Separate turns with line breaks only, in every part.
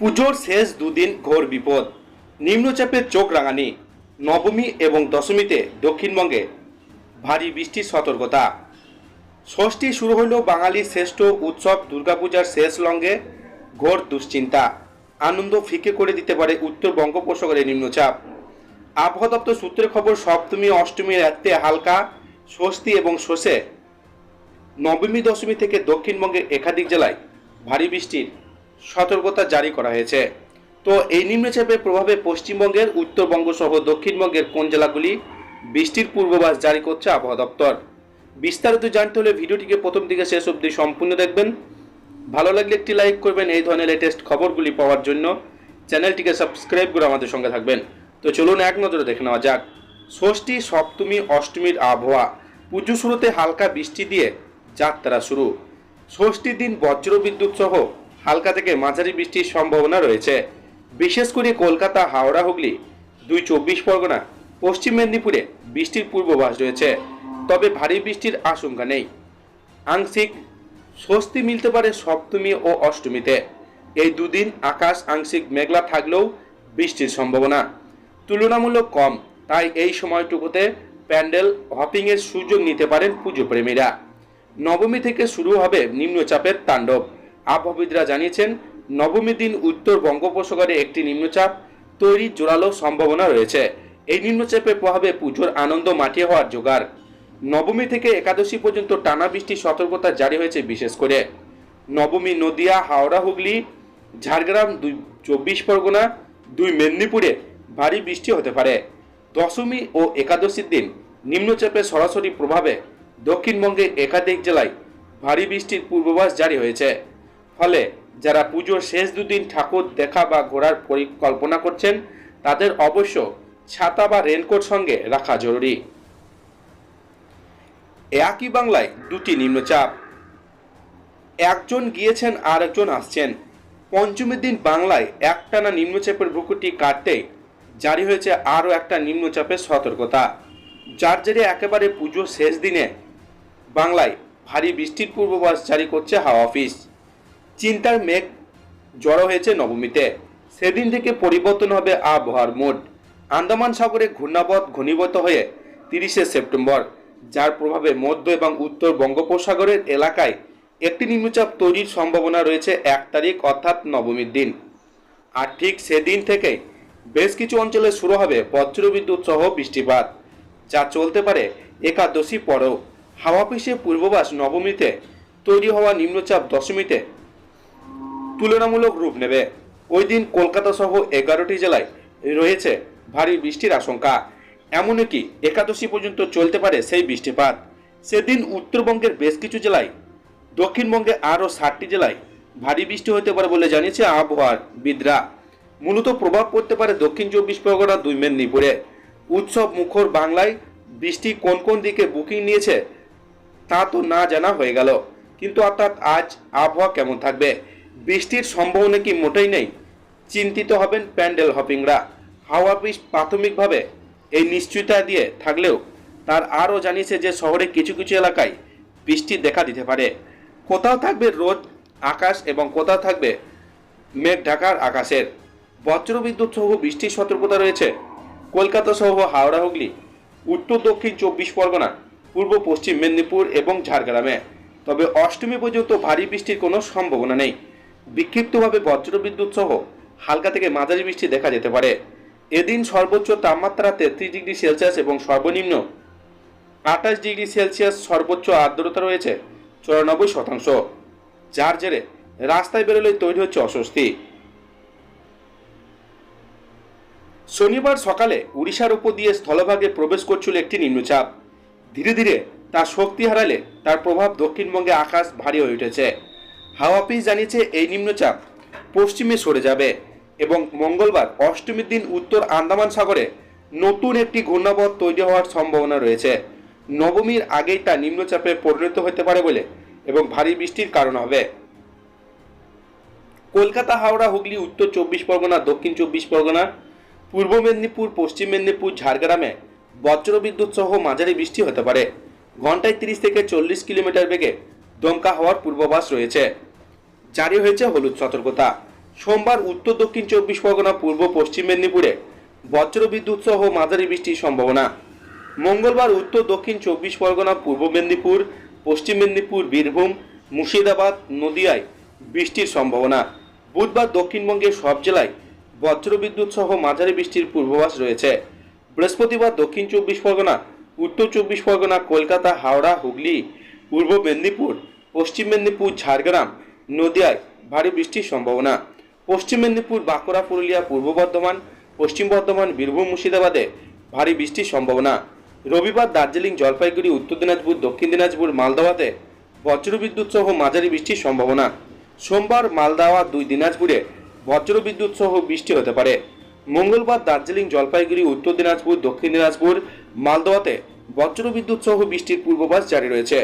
পুজোর শেষ দুদিন ঘোর বিপদ। নিম্নচাপের চোখ রাঙানি, নবমী এবং দশমীতে দক্ষিণবঙ্গে ভারী বৃষ্টির সতর্কতা। ষষ্ঠী শুরু হলো বাঙালির শ্রেষ্ঠ উৎসব দুর্গাপূজার শেষ লঙ্গে ঘোর দুশ্চিন্তা। আনন্দ ফিকে করে দিতে পারে উত্তর বঙ্গোপসাগরের নিম্নচাপ। আবহাওয়া দপ্তর সূত্রের খবর, সপ্তমী, অষ্টমী রাত্রে হালকা ষষ্ঠী এবং শোষে। নবমী, দশমী থেকে দক্ষিণবঙ্গের একাধিক জেলায় ভারী বৃষ্টির সতর্কতা জারি করা হয়েছে। তো এই নিম্নচাপের প্রভাবে পশ্চিমবঙ্গের উত্তরবঙ্গ সহ দক্ষিণবঙ্গের কোন জেলাগুলি বৃষ্টির পূর্বাভাস জারি করছে আবহাওয়া দপ্তর? বিস্তারিত জানতে হলে ভিডিওটিকে প্রথম থেকে শেষ অবধি সম্পূর্ণ দেখবেন। ভালো লাগলে একটি লাইক করবেন, এই ধরনের লেটেস্ট খবরগুলি পাওয়ার জন্য চ্যানেলটিকে সাবস্ক্রাইব করে আমাদের সঙ্গে থাকবেন। তো চলুন এক নজরে দেখে নেওয়া যাক। ষষ্ঠী, সপ্তমী, অষ্টমীর আবহাওয়া। পুজো শুরুতে হালকা বৃষ্টি দিয়ে যাত্রা শুরু। ষষ্ঠীর দিন বজ্রবিদ্যুৎ সহ হালকা থেকে মাঝারি বৃষ্টির সম্ভাবনা রয়েছে। বিশেষ করে কলকাতা, হাওড়া, হুগলি দুই চব্বিশ পরগনা, পশ্চিম মেদিনীপুরে বৃষ্টির পূর্বাভাস রয়েছে, তবে ভারী বৃষ্টির আশঙ্কা নেই। আংশিক স্বস্তি মিলতে পারে সপ্তমী ও অষ্টমীতে। এই দুদিন আকাশ আংশিক মেঘলা থাকলেও বৃষ্টির সম্ভাবনা। তুলনামূলক কম, তাই এই সময়টুকুতে প্যান্ডেল হপিংয়ের সুযোগ নিতে পারেন পুজো প্রেমীরা। নবমী থেকে শুরু হবে নিম্নচাপের তাণ্ডব। আবহাওয়িদরা জানিয়েছেন, নবমী দিন উত্তর বঙ্গোপসাগরে একটি নিম্নচাপ তৈরির জোরালো সম্ভাবনা রয়েছে। এই নিম্নচাপের প্রভাবে পুজোর আনন্দ মাটিয়ে হওয়ার জোগাড়। নবমী থেকে একাদশী পর্যন্ত টানা বৃষ্টির সতর্কতা জারি হয়েছে বিশেষ করে। নবমী নদিয়া, হাওড়া, হুগলি, ঝাড়গ্রাম, দুই চব্বিশ পরগনা, দুই মেদিনীপুরে ভারী বৃষ্টি হতে পারে। দশমী ও একাদশীর দিন নিম্নচাপের সরাসরি প্রভাবে দক্ষিণবঙ্গে একাধিক জেলায় ভারী বৃষ্টির পূর্বাভাস জারি হয়েছে। ফলে যারা পুজোর শেষ দুদিন ঠাকুর দেখা বা ঘোরার পরিকল্পনা করছেন, তাদের অবশ্য ছাতা বা রেনকোট সঙ্গে রাখা জরুরি। একই বাংলায় দুটি নিম্নচাপ। একজন গিয়েছেন আর একজন আসছেন। পঞ্চমীর দিন বাংলায় একটানা নিম্নচাপের বুকুটি কাটতে জারি হয়েছে আরও একটা নিম্নচাপের সতর্কতা। যার জেরে একেবারে পুজো শেষ দিনে বাংলায় ভারী বৃষ্টির পূর্বাভাস জারি করছে হাওয়া অফিস। চিন্তার মেঘ জড়ো হয়েছে নবমীতে। সেদিন থেকে পরিবর্তন হবে আবহাওয়ার মোড আন্দামান সাগরে ঘূর্ণাবধ ঘনীভূত হয়ে তিরিশে সেপ্টেম্বর, যার প্রভাবে মধ্য এবং উত্তর বঙ্গোপসাগরের এলাকায় একটি নিম্নচাপ তৈরির সম্ভাবনা রয়েছে এক তারিখ অর্থাৎ নবমীর দিন। আর ঠিক সেদিন থেকে বেশ কিছু অঞ্চলে শুরু হবে বজ্রবিদ্যুৎ সহ বৃষ্টিপাত, যা চলতে পারে একাদশী পরেও। হাওয়া পিসে পূর্ববাস নবমীতে তৈরি হওয়া নিম্নচাপ দশমীতে তুলনামূলক রূপ নেবে। ওই দিন কলকাতা সহ এগারোটি জেলায় রয়েছে ভারী বৃষ্টির আশঙ্কা। এমনকি একাদশী পর্যন্ত চলতে পারে সেই বৃষ্টিপাত? সেদিন উত্তরবঙ্গের বেশ কিছু জেলায়, দক্ষিণবঙ্গে আরও ষাটটি জেলায় ভারী বৃষ্টি হতে পারে বলে জানিয়েছে আবহাওয়ার বিদরা। মূলত প্রভাব পড়তে পারে দক্ষিণ চব্বিশ পরগনা, দুই মেদিনীপুরে। উৎসব মুখর বাংলায় বৃষ্টি কোন কোন দিকে বুকিং নিয়েছে তা তো না জানা হয়ে গেল। কিন্তু অর্থাৎ আজ আবহাওয়া কেমন থাকবে? বৃষ্টির সম্ভাবনা কি মোটেই নেই? চিন্তিত হবেন প্যান্ডেল হপিংরা। হাওয়া বিষ প্রাথমিকভাবে এই নিশ্চয়তা দিয়ে থাকলেও তার আরও জানিয়েছে যে শহরে কিছু কিছু এলাকায় বৃষ্টি দেখা দিতে পারে। কোথাও থাকবে রোদ, আকাশ এবং কোথাও থাকবে মেঘ ঢাকার আকাশের। বজ্রবিদ্যুৎ সহ বৃষ্টির সতর্কতা রয়েছে। কলকাতা সহ হাওড়া, হুগলি, উত্তর, দক্ষিণ চব্বিশ পরগনা, পূর্ব, পশ্চিম মেদিনীপুর এবং ঝাড়গ্রামে। তবে অষ্টমী পর্যন্ত ভারী বৃষ্টির কোনো সম্ভাবনা নেই। বিক্ষিপ্তভাবে বজ্রবিদ্যুৎ সহ হালকা থেকে মাঝারি বৃষ্টি দেখা যেতে পারে। এদিন সর্বোচ্চ তাপমাত্রা তেত্রিশ ডিগ্রি সেলসিয়াস এবং সর্বনিম্ন আঠাশ ডিগ্রি সেলসিয়াস সর্বোচ্চ আর্দ্রতা রয়েছে, চুরানব্বই শতাংশ। যার জেরে রাস্তায় বেরোলেই তৈরি হচ্ছে অস্বস্তি। শনিবার সকালে উড়িষ্যার উপর দিয়ে স্থলভাগে প্রবেশ করছিল একটি নিম্নচাপ। ধীরে ধীরে তার শক্তি হারালে তার প্রভাব দক্ষিণবঙ্গে আকাশ ভারী হয়ে উঠেছে। হাওয়া অফিস জানিয়েছে এই নিম্নচাপ পশ্চিমে সরে যাবে এবং মঙ্গলবার অষ্টমীর দিন উত্তর আন্দামান সাগরে নতুন একটি ঘূর্ণাবধ তৈরি হওয়ার সম্ভাবনা রয়েছে। নবমীর আগেই তা নিম্নচাপে পরিণত হতে পারে বলে এবং ভারী বৃষ্টির কারণ হবে। কলকাতা, হাওড়া, হুগলি, উত্তর চব্বিশ পরগনা, দক্ষিণ চব্বিশ পরগনা, পূর্ব মেদিনীপুর, পশ্চিম মেদিনীপুর, ঝাড়গ্রামে বজ্রবিদ্যুৎ সহ মাঝারি বৃষ্টি হতে পারে। ঘন্টায় তিরিশ থেকে চল্লিশ কিলোমিটার বেগে দমকা হওয়ার পূর্বাভাস রয়েছে। জারি হয়েছে হলুদ সতর্কতা। সোমবার উত্তর দক্ষিণ চব্বিশ পরগনা, পূর্ব পশ্চিম মেদিনীপুরে বজ্রবিদ্যুৎ সহ মাঝারি বৃষ্টির সম্ভাবনা। মঙ্গলবার উত্তর দক্ষিণ চব্বিশ পরগনা, পূর্ব মেদিনীপুর, পশ্চিম মেদিনীপুর, বীরভূম, মুর্শিদাবাদ, নদিয়ায় বৃষ্টির সম্ভাবনা। বুধবার দক্ষিণবঙ্গের সব জেলায় বজ্রবিদ্যুৎ সহ মাঝারি বৃষ্টির পূর্বাভাস রয়েছে। বৃহস্পতিবার দক্ষিণ চব্বিশ পরগনা, উত্তর চব্বিশ পরগনা, কলকাতা, হাওড়া, হুগলি, পূর্ব মেদিনীপুর, পশ্চিম মেদিনীপুর, ঝাড়গ্রাম নদিয়ায় ভারী বৃষ্টির সম্ভাবনা। পশ্চিম মেদিনীপুর, বাঁকুড়া, পুরুলিয়া, পূর্ব বর্ধমান, পশ্চিম বর্ধমান, বীরভূম, মুর্শিদাবাদে ভারী বৃষ্টির সম্ভাবনা। রবিবার দার্জিলিং, জলপাইগুড়ি, উত্তর দিনাজপুর, দক্ষিণ দিনাজপুর মালদাতে বজ্রবিদ্যুৎ সহ মাঝারি বৃষ্টির সম্ভাবনা। সোমবার মালদাওয়া, দুই দিনাজপুরে বজ্রবিদ্যুৎ সহ বৃষ্টি হতে পারে। মঙ্গলবার দার্জিলিং, জলপাইগুড়ি, উত্তর দিনাজপুর, দক্ষিণ দিনাজপুর মালদোয়াতে বজ্রবিদ্যুৎ সহ বৃষ্টির পূর্বাভাস জারি রয়েছে।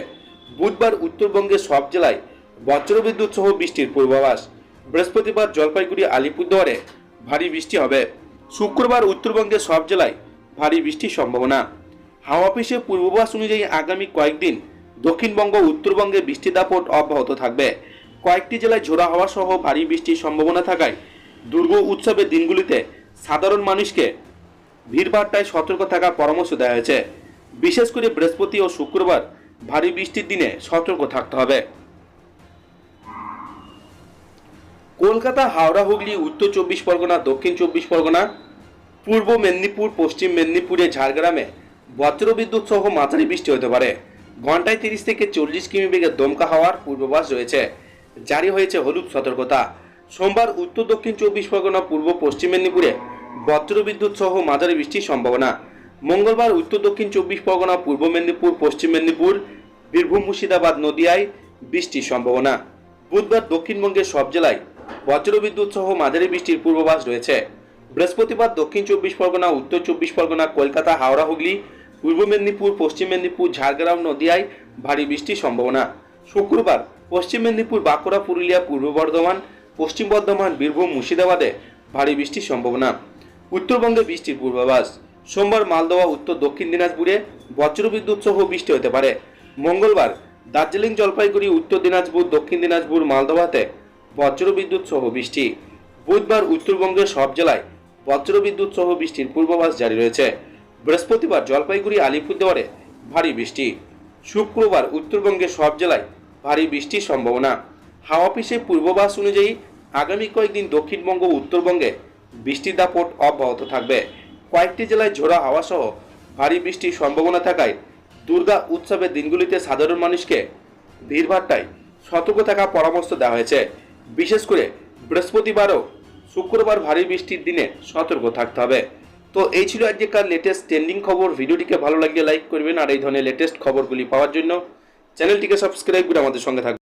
বুধবার উত্তরবঙ্গের সব জেলায় বজ্রবিদ্যুৎ সহ বৃষ্টির পূর্বাভাস। বৃহস্পতিবার জলপাইগুড়ি আলিপুরদুয়ারে ভারী বৃষ্টি হবে। শুক্রবার উত্তরবঙ্গের সব জেলায় ভারী বৃষ্টির সম্ভাবনা। হাওয়া অফিসের পূর্বাভাস অনুযায়ী আগামী কয়েকদিন দক্ষিণবঙ্গ উত্তরবঙ্গে বৃষ্টির দাপট অব্যাহত থাকবে। কয়েকটি জেলায় ঝোড়া হাওয়া সহ ভারী বৃষ্টির সম্ভাবনা থাকায় দুর্গ উৎসবের দিনগুলিতে সাধারণ মানুষকে ভিড়ভাট্টায় সতর্ক থাকার পরামর্শ দেওয়া হয়েছে। বিশেষ করে বৃহস্পতি ও শুক্রবার ভারী বৃষ্টির দিনে সতর্ক থাকতে হবে। কলকাতা, হাওড়া, হুগলি, উত্তর চব্বিশ পরগনা, দক্ষিণ চব্বিশ পরগনা, পূর্ব মেদিনীপুর, পশ্চিম মেদিনীপুরে ঝাড়গ্রামে বজ্রবিদ্যুৎ সহ মাঝারি বৃষ্টি হতে পারে। ঘন্টায় তিরিশ থেকে চল্লিশ কিমি বেগে দমকা হওয়ার পূর্বাভাস রয়েছে। জারি হয়েছে হলুদ সতর্কতা। সোমবার উত্তর, দক্ষিণ চব্বিশ পরগনা, পূর্ব, পশ্চিম মেদিনীপুরে বজ্রবিদ্যুৎ সহ মাঝারি বৃষ্টির সম্ভাবনা। মঙ্গলবার উত্তর, দক্ষিণ চব্বিশ পরগনা, পূর্ব মেদিনীপুর, পশ্চিম মেদিনীপুর, বীরভূম, মুর্শিদাবাদ, নদিয়ায় বৃষ্টির সম্ভাবনা। বুধবার দক্ষিণবঙ্গের সব জেলায় বজ্রবিদ্যুৎ সহ মাঝারি বৃষ্টির পূর্বাভাস রয়েছে। বৃহস্পতিবার দক্ষিণ চব্বিশ পরগনা, উত্তর চব্বিশ পরগনা, কলকাতা, হাওড়া, হুগলি, পূর্ব মেদিনীপুর, পশ্চিম মেদিনীপুর, ঝাড়গ্রাম, নদিয়ায় ভারী বৃষ্টির সম্ভাবনা। শুক্রবার পশ্চিম মেদিনীপুর, বাঁকুড়া, পুরুলিয়া, পূর্ব বর্ধমান, পশ্চিম বর্ধমান, বীরভূম, মুর্শিদাবাদে ভারী বৃষ্টির সম্ভাবনা। উত্তরবঙ্গে বৃষ্টির পূর্বাভাস। সোমবার মালদহ, উত্তর, দক্ষিণ দিনাজপুরে বজ্রবিদ্যুৎ সহ বৃষ্টি হতে পারে। মঙ্গলবার দার্জিলিং, জলপাইগুড়ি, উত্তর দিনাজপুর, দক্ষিণ দিনাজপুর, মালদহাতে বজ্রবিদ্যুৎ সহ বৃষ্টি। বুধবার উত্তরবঙ্গের সব জেলায় বজ্রবিদ্যুৎ সহ বৃষ্টির পূর্বাভাস জারি রয়েছে। বৃহস্পতিবার জলপাইগুড়ি, আলিপুরদুয়ারে ভারী বৃষ্টি। শুক্রবার উত্তরবঙ্গের সব জেলায় ভারী বৃষ্টির সম্ভাবনা। হাওয়া অফিসের পূর্বাভাস অনুযায়ী আগামী কয়েকদিন দক্ষিণবঙ্গ ও উত্তরবঙ্গে বৃষ্টির দাপট অব্যাহত থাকবে। কয়েকটি জেলায় ঝোড়া হাওয়া সহ ভারী বৃষ্টির সম্ভাবনা থাকায় দুর্গা উৎসবের দিনগুলিতে সাধারণ মানুষকে ভিড়ভাট্টায় সতর্ক থাকার পরামর্শ দেওয়া হয়েছে। বিশেষ করে বৃহস্পতিবারও শুক্রবার ভারী বৃষ্টির দিনে সতর্ক থাকতে হবে। তো এই ছিল আজকেকার লেটেস্ট ট্রেন্ডিং খবর। ভিডিওটিকে ভালো লাগলে লাইক করবেন। আর এই ধরনের লেটেস্ট খবরগুলি পাওয়ার জন্য চ্যানেলটিকে সাবস্ক্রাইব করে আমাদের সঙ্গে থাকবেন।